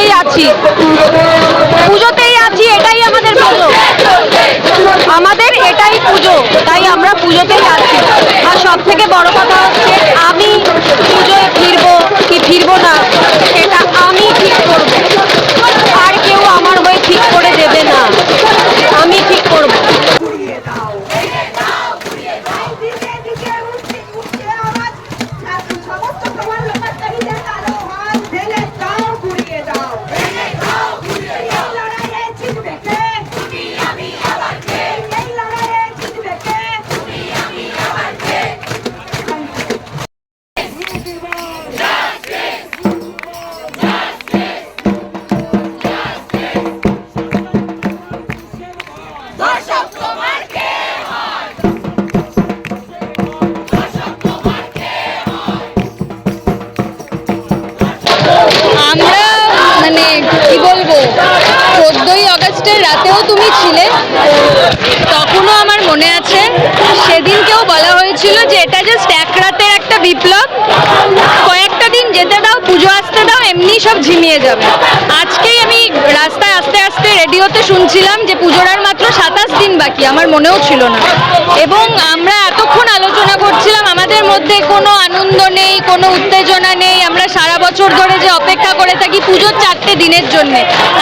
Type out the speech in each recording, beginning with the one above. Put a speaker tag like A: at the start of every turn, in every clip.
A: পুজোতেই আছি। পুজোতেই আছি, এটাই আমাদের পুজো। আমাদের এটাই পুজো, তাই আমরা পুজোতেই আছি। আর সব থেকে বড় কথা হচ্ছে, আমি
B: চোদ্দই আগস্টের রাতেও তুমি ছিলে, তখনও আমার মনে আছে, সেদিনকেও বলা হয়েছিল যে এটা জাস্ট এক রাতের একটা বিপ্লব। কয়েকটা দিন যেতে দাও, পুজো আসতে দাও, এমনি সব ঝিমিয়ে যাবে। আজকেই আমি রাস্তায় রেডিওতে শুনছিলাম যে পুজোর আর মাত্র সাতাশ দিন বাকি, আমার মনেও ছিল না। এবং আমরা এতক্ষণ আলোচনা করছিলাম, আমাদের মধ্যে কোনো আনন্দ নেই, কোনো উত্তেজনা নেই। আমরা সারা বছর ধরে যে অপেক্ষা করে থাকি পুজোর চারটে দিনের জন্য,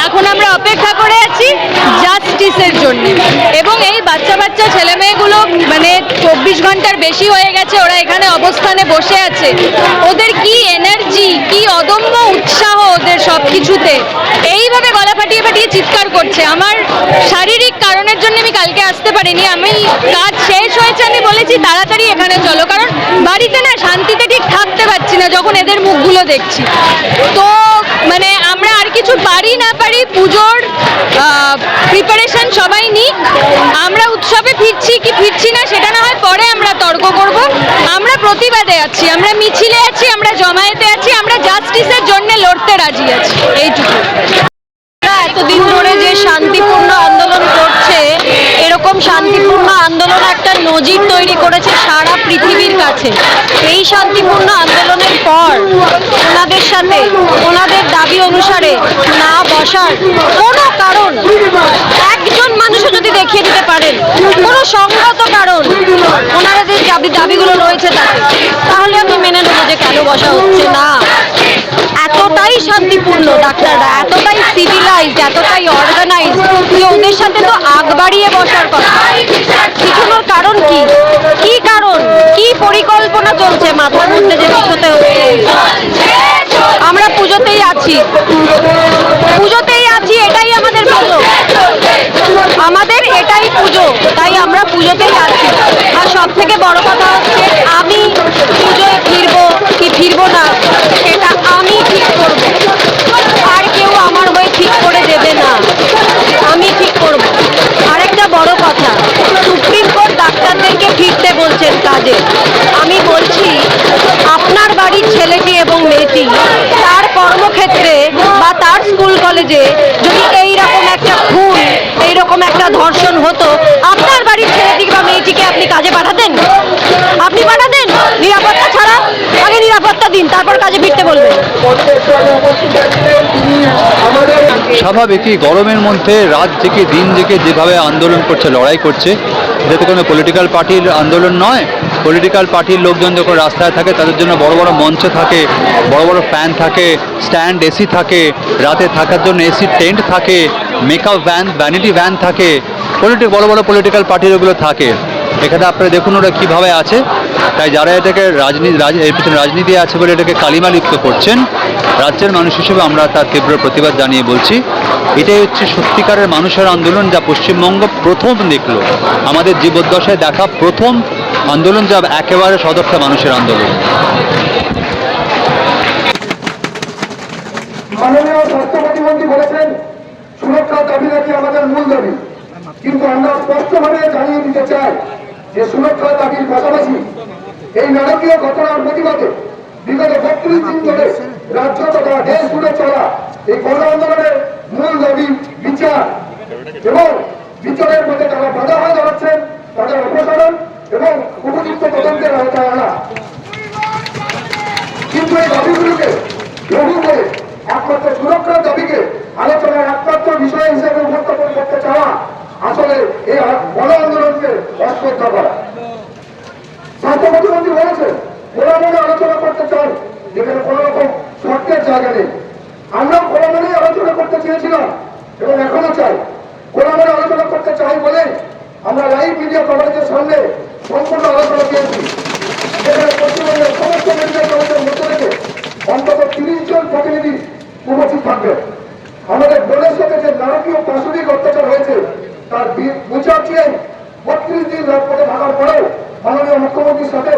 B: এখন আমরা অপেক্ষা করে আছি জাস্টিসের জন্য। এবং এই বাচ্চা বাচ্চা ছেলে মেয়েগুলো মানে চব্বিশ ঘণ্টার বেশি হয়ে গেছে, ওরা এখানে অবস্থানে বসে আছে। ওদের কি এনার্জি কি অদম্য উৎসাহ ওদের সব কিছুতে এইভাবে ফাটিয়ে ফাটিয়ে চিৎকার করছে। আমার শারীরিক কারণের জন্য আমি কালকে আসতে পারিনি। আমি কাজ শেষ হয়েছে, আমি বলেছি তাড়াতাড়ি এখানে চলো। কারণ বাড়িতে না শান্তিতে ঠিক থাকতে পারছি না যখন এদের মুখগুলো দেখছি। তো মানে আমরা আর কিছু পারি না পারি, পুজোর প্রিপারেশন সবাই নিক। আমরা উৎসবে ফিরছি কি ফিরছি না সেটা না হয় পরে আমরা তর্ক করব। আমরা প্রতিবাদে আছি, আমরা মিছিলে আছি, আমরা জমায়েতে আছি, আমরা জাস্টিসের জন্য লড়তে রাজি আছি। এইটুকু।
A: এতদিন ধরে যে শান্তিপূর্ণ আন্দোলন করছে, এরকম শান্তিপূর্ণ আন্দোলন একটা নজির তৈরি করেছে সারা পৃথিবীর কাছে। এই শান্তিপূর্ণ আন্দোলনের পর ওনাদের সাথে, ওনাদের দাবি অনুসারে না বসার কোনো কারণ, একজন মানুষও যদি দেখিয়ে দিতে পারেন, কোনো সংগত কারণ ওনারা যে দাবি দাবিগুলো রয়েছে তাহলে আমি মেনে নেব যে কেন বসা হচ্ছে না। এতটাই শান্তিপূর্ণ, ডাক্তাররা, এতটাই সিভিলাইজড এতটাই অর্গানাইজ যে ওদের সাথে তো আগ বাড়িয়ে বসার কথা। পিছনোর কারণ কি? কি কারণ? কি পরিকল্পনা চলছে মাথার মধ্যে যে পিছোতে হচ্ছে আমরা পুজোতেই আছি। পুজোতেই আছি, এটাই আমাদের পুজো। আমাদের এটাই পুজো, তাই আমরা পুজোতেই আছি। আর সব থেকে বড় কথা হচ্ছে, আমি পুজোয় ফিরবো কি ফিরবো না সেটা আমি ঠিক করব আর কেউ আমার হয়ে ঠিক করে দেবে না আমি ঠিক করব আরেকটা বড় কথা সুপ্রিম কোর্ট ডাক্তারদেরকে ফিরতে বলছেন কাজে আমি বলছি আপনার বাড়ির ছেলেটি এবং মেয়েটি তার কর্মক্ষেত্রে বা তার স্কুল কলেজে যদি এই রকম একটা খুন, এইরকম একটা ধর্ষণ হতো, আপনার বাড়ির ছেলেটিকে বা মেয়েটিকে আপনি কাজে পাঠাতেন? আপনি পাঠাতেন? নিরাপত্তা ছাড়া? আগে নিরাপত্তা দিন, তারপর কাজে ফিরতে বলবেন।
C: স্বাভাবিকই গরমের মধ্যে রাত থেকে দিন থেকে যেভাবে আন্দোলন করছে, লড়াই করছে এটা তো কোনো পলিটিক্যাল পার্টির আন্দোলন নয় পলিটিক্যাল পার্টির লোকজন যখন রাস্তায় থাকে, তাদের জন্য বড় বড় মঞ্চ থাকে, বড় বড় ফ্যান থাকে স্ট্যান্ড এসি থাকে, রাতে থাকার জন্য এসি টেন্ট থাকে মেকআপ ভ্যান ভ্যানিটি ভ্যান থাকে পলিটি বড় বড় পলিটিক্যাল পার্টির ওগুলো থাকে। এখানে আপনারা দেখুন ওরা কীভাবে আছে। তাই যারা এটাকে রাজনীতি, রাজ- এর পিছনে রাজনীতি আছে বলে এটাকে কালিমালিপ্ত করছেন, রাজ্যের মানুষ হিসেবে আমরা তার তীব্র প্রতিবাদ জানিয়ে বলছি। এটাই হচ্ছে সত্যিকারের মানুষের আন্দোলন যা পশ্চিমবঙ্গ প্রথম দেখল। আমাদের জীবদ্দশায় দেখা প্রথম আন্দোলন যা একেবারে সদর্থ মানুষের আন্দোলন।
D: মাননীয় স্বাস্থ্য প্রতিমন্ত্রী বলেছেন আমাদের মূল দাবি। কিন্তু আমরা স্পষ্টভাবে জানিয়ে দিতে চাই যে দাবির পাশাপাশি এই নারকীয় ঘটনার প্রতিবাদে বিগত বত্রিশ দিন ধরে রাজ্য তথা দেশ জুড়ে চলা এই গণ আন্দোলনের মূল দাবি বিচার। এবং বিচারের মধ্যে যারা বাধা হয়ে দাঁড়াচ্ছেন তাদের অপসারণ এবং উপযুক্ত তদন্তের আওতায় আনা। কিন্তু এই দাবিগুলোকে লঘু করে একমাত্র সুরক্ষার দাবি বিষয়টিকে আলোচনার একমাত্র বিষয় হিসেবে উপস্থাপন করতে চাওয়া আসলে এই গণ আন্দোলনকে অশ্রদ্ধা করা। স্বাস্থ্য প্রতিমন্ত্রী বলেছেন খোলা মনে আলোচনা করতে চান যেখানে কোনো রকম শর্তের জায়গা নেই। আমরাও খোলা মনেই আলোচনা করতে চেয়েছিলাম এবং এখনও চাই। খোলা মনে আলোচনা করতে চাই বলে আমরা লাইভ মিডিয়া কভারেজের সামনে সম্পূর্ণ আলোচনা পেয়েছি যেখানে পশ্চিমবঙ্গের সমস্ত মেডিকেল কলেজের মধ্যে থেকে অন্তত তিরিশ জন প্রতিনিধি উপস্থিত থাকবেন আমাদের বোনের সাথে যে নারকীয় পাশবিক অত্যাচার হয়েছে, তার বিচার চেয়ে বত্রিশ দিন রাজপথে থাকার পরেও মাননীয় মুখ্যমন্ত্রীর সাথে